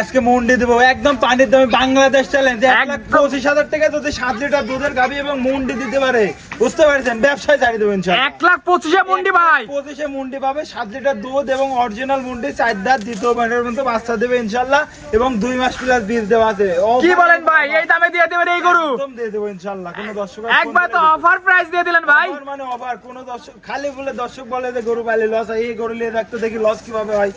আজকে মুন্ডি দেবো একদম পানির দামে বাংলাদেশ চ্যালেঞ্জ এক লাখ পঁচিশ হাজার টাকা যদি সাত লিটার দুধের গাবি এবং মুন্ডি দিতে পারে বুঝতে পারছেন? ব্যবসায় ছাড়ি দেবেন এক লাখ পঁচিশে মন্ডি ভাই। পঁচিশে মুন্ডি পাবে সাত লিটার দুধ এবং অরিজিনাল মুন্ডি চার দাঁত দ্বিতীয় মাসের মধ্যে বাচ্চা দেবে ইনশাল্লাহ এবং দুই মাস প্লাস বীজ দেওয়া আছে। কি বলেন ভাই? এই দামে দিয়ে দেবেন এই গরু? একদম দিয়ে দেবো ইনশাল্লাহ কোনো দর্শক একবার তো অফার প্রাইস দিয়ে দিলেন ভাই। মানে অফার কোনো দর্শক খালি বলে দর্শক বলে যে গরু পাইলে লস হয় এই গরু নিয়ে রাখতে দেখি লস কীভাবে হয়।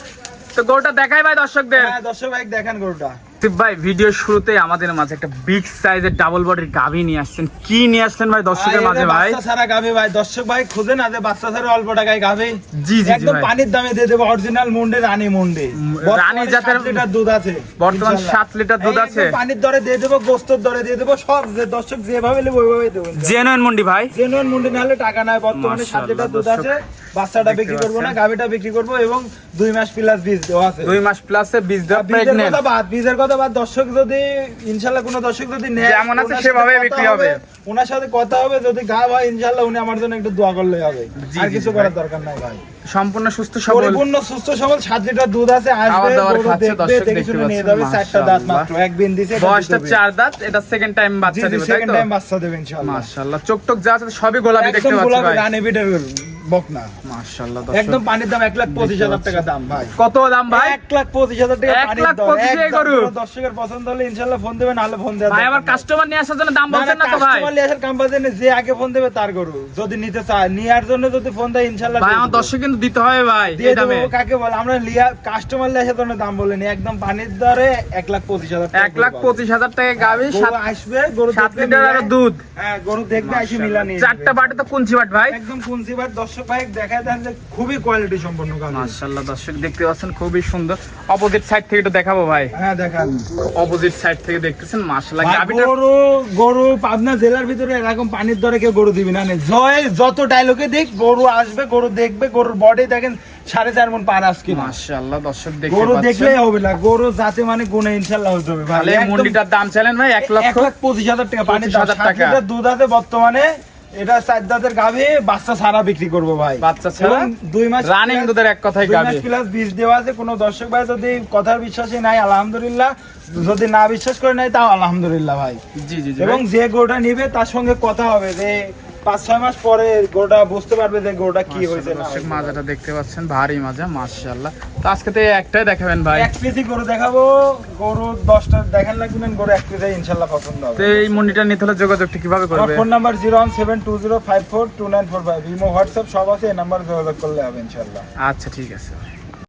তো গরুটা দেখাই ভাই দর্শকদের। হ্যাঁ দর্শক ভাই দেখান গরুটা। ভাই ভিডিও শুরুতে আমাদের মাঝে একটা বিগ সাইজের ডাবল বডির গাভী নিয়ে আসছেন। কি নিয়ে আসছেন ভাই দর্শকের মাঝে ভাই? বাচ্চা ছাড়া ভাই। দর্শক ভাই খুঁজে না যে বাচ্চা ছাড়া অল্প টাকায় গাবে জি, জি, একদম পানির দামে দিয়ে দেবো অরিজিনাল মুন্ডে রানী মুন্ডে। রানী জাতের- লিটার দুধ আছে বর্তমান। সাত লিটার দুধ আছে। পানির দরে দিয়ে দেবো গোস্তর দরে দিয়ে দেবো সব যে দর্শক যেভাবে নেবে ওইভাবে দেবো জেনুইন মন্ডি ভাই। জেনুয়ান মুন্ডি না হলে টাকা নাই বর্তমানে সাত লিটার দুধ আছে। বাচ্চাটা বিক্রি করব না পাচ্ছেন। গাভিটা বিক্রি করব এবং দুই মাস প্লাস বীজ দেওয়া আছে। দুই মাস প্লাসে বীজ দেওয়া বীজের প্রেগনেন্ট কথা বাদ বীজের কথা বাদ দর্শক যদি ইনশাল্লাহ কোনো দর্শক যদি নেয় যেমন আছে সেভাবে বিক্রি হবে। ওনার সাথে কথা হবে যদি গা হয় ইনশাল্লাহ উনি আমার জন্য একটু দোয়া করলে হবে। আর কিছু করার দরকার নাই ভাই। সম্পূর্ণ সুস্থ সবল। পরিপূর্ণ সুস্থ সবল সাত লিটার দুধ আছে আসবে দাবার গরু খাচ্ছে, দর্শক দেখতে পাচ্ছেন, চারটা দাঁত মাত্র এক বিন দিছে বয়সটা চার দাঁত এটা সেকেন্ড টাইম বাচ্চা দিবে তাই সেকেন্ড টাইম বাচ্চা দেবে ইনশাল্লাহ। মাশাআল্লাহ চোখ টোক যা আছে সবই গোলাপি দেখতে একদম পাচ্ছি গোলাপি ভাই। রানী বিটের বকনা মাশাআল্লাহ একদম পানির দাম এক লাখ পঁচিশ হাজার টাকা দাম ভাই। কত দাম ভাই? এক লাখ পঁচিশ হাজার টাকা এক লাখ দর। পঁচিশে একদম গরু। দর্শকের পছন্দ হলে ইনশাল্লাহ ফোন দেবে নাহলে ফোন দেবে ভাই আবার কাস্টমার নিয়ে আসার জন্য দাম বলছেন না তো ভাই? কাস্টমার লিয়ে আসার কাম্পাসে যে আগে ফোন দেবে তার গরু। যদি নিতে চায় নেওয়ার জন্য যদি ফোন দেয় ইনশাল্লাহ ভাই আমার দর্শক কিন্তু দিতে হবে ভাই এই দামে। কাকে বল? আমরা লিয়া কাস্টমার লিয়ে আসার জন্য দাম বলিনি একদম পানির দরে এক লাখ পঁচিশ হাজার টাকা এক লাখ গরু পঁচিশ হাজার টাকা গাবি সাত আসবে গরু সাত দেখবে লিটার আর দুধ। হ্যাঁ গরু দেখবে আসি মিলা নিয়ে চারটা বাটে তো কুঞ্চি বাট ভাই। একদম কুনসিবার দর্শক ভাই দেখায় দেন যে খুবই কোয়ালিটি সম্পন্ন গাছ মাশাআল্লাহ দর্শক দেখতে পাচ্ছেন খুবই সুন্দর। অপোজিট সাইড থেকে একটু দেখাবো ভাই। হ্যাঁ দেখান। অপোজিট সাইড থেকে দেখতেছেন মাশাআল্লাহ। গাবিটা গরু গরু পাবনা জেলার ভিতরে এরকম পানির দরে কেউ গরু দিবি না। জয় যত ডায়লগে দেখ গরু আসবে গরু দেখবে গরুর বডি দেখেন সাড়ে চার মন পার আজকে। মাশাআল্লাহ দর্শক দেখতে গরু দেখলেই হবে না গরু যাতে মানে গুণে ইনশাল্লাহ হতে হবে ভাই। মুন্ডিটার দাম চাইলেন ভাই এক এক লাখ পঁচিশ হাজার টাকা পানির 25,000 দাম টাকা। টাকা দুধ আছে বর্তমানে এটা চার দাঁতের গাভী বাচ্চা ছাড়া বিক্রি করব ভাই। বাচ্চা ছাড়া? দুই মাস রানিং দুধের এক কথাই গাবি প্লাস বীজ দেওয়া আছে কোনো দর্শক ভাই যদি কথার বিশ্বাসই নাই আলহামদুলিল্লাহ। যদি না বিশ্বাস করে নাই তাও আলহামদুলিল্লাহ ভাই। জি জি এবং যে গোটা নিবে তার সঙ্গে কথা হবে যে পাঁচ ছয় মাস পরে গরুটা বুঝতে পারবে যে গরুটা কি হয়েছে না। মাজাটা দেখতে পাচ্ছেন ভারী মাজা মাশাআল্লাহ। তো আজকে তো একটাই দেখাবেন ভাই। এক পিসি গরু দেখাবো। গরু দশটা দেখান লাগবে না গরু এক পিসে ইনশাল্লাহ পছন্দ তো এই মুন্ডিটা নিতে হলে যোগাযোগটা কীভাবে করবে? Phone number zero one seven two zero five four two nine four five. Imo WhatsApp সব আছে এই নাম্বার যোগাযোগ করলে হবে ইনশাল্লাহ আচ্ছা ঠিক আছে